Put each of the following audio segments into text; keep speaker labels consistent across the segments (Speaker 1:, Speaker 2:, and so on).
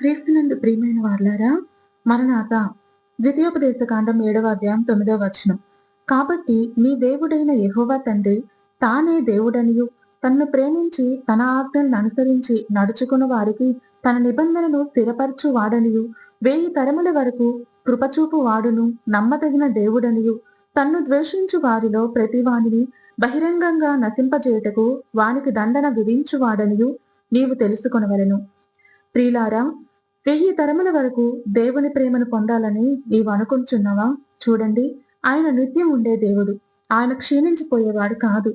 Speaker 1: క్రీస్తునందు ప్రియమైన వార్లారా మరణాత ద్వితీయోపదేశ కాండం ఏడవ అధ్యాయం తొమ్మిదవ వచనం. కాబట్టి నీ దేవుడైన యహోవా తండ్రి తానే దేవుడనియు. తన్ను ప్రేమించి తన ఆజ్ఞలను అనుసరించి నడుచుకున్న వారికి తన నిబంధనను స్థిరపరచు వాడనియు. వేయి తరముల వరకు కృపచూపు వాడును నమ్మదగిన దేవుడనియు. తన్ను ద్వేషించు వారిలో ప్రతి వానిని బహిరంగంగా నశింపజేయుటకు వానికి దండన విధించు వాడనియు నీవు తెలుసుకొనవలను. ప్రియులారా వెయ్యి తరముల వరకు దేవుని ప్రేమను పొందాలని నీవు అనుకుంటున్నావా? చూడండి ఆయన నిత్యం ఉండే దేవుడు. ఆయన క్షీణించిపోయేవాడు కాదు.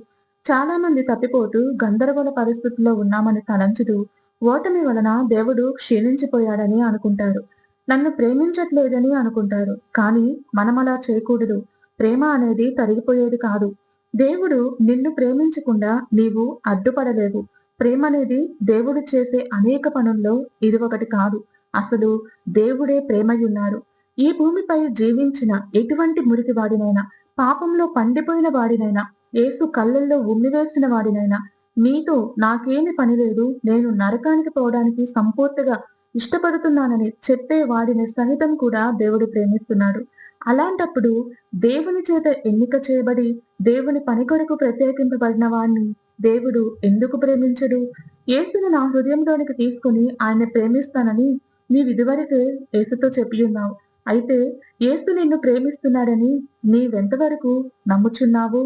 Speaker 1: చాలా మంది తప్పిపోతూ గందరగోళ పరిస్థితుల్లో ఉన్నామని తలంచుతూ ఓటమి వలన దేవుడు క్షీణించిపోయాడని అనుకుంటారు. నన్ను ప్రేమించట్లేదని అనుకుంటారు. కానీ మనమలా చేయకూడదు. ప్రేమ అనేది తరిగిపోయేది కాదు. దేవుడు నిన్ను ప్రేమించకుండా నీవు అడ్డుపడలేవు. ప్రేమ అనేది దేవుడు చేసే అనేక పనుల్లో ఇది ఒకటి కాదు. అసలు దేవుడే ప్రేమయున్నారు. ఈ భూమిపై జీవించిన ఎటువంటి మురికి వాడినైనా పాపంలో పండిపోయిన వాడినైనా ఏసు కళ్ళల్లో ఉమ్మివేసిన వాడినైనా నీతో నాకేమి పని లేదు నేను నరకానికి పోవడానికి సంపూర్తిగా ఇష్టపడుతున్నానని చెప్పే వాడిని సహితం కూడా దేవుడు ప్రేమిస్తున్నాడు. అలాంటప్పుడు దేవుని చేత ఎన్నిక చేయబడి దేవుని పని కొరకు ప్రత్యేకింపబడిన వాడిని దేవుడు ఎందుకు ప్రేమించడు? ఏసుని నా హృదయంలోనికి తీసుకుని ఆయన ప్రేమిస్తానని నీవిదివరకే యేసుతో చెప్పి ఉన్నావు అయితే యేసు నిన్ను ప్రేమిస్తున్నాడని నీవెంతవరకు నమ్ముచున్నావు?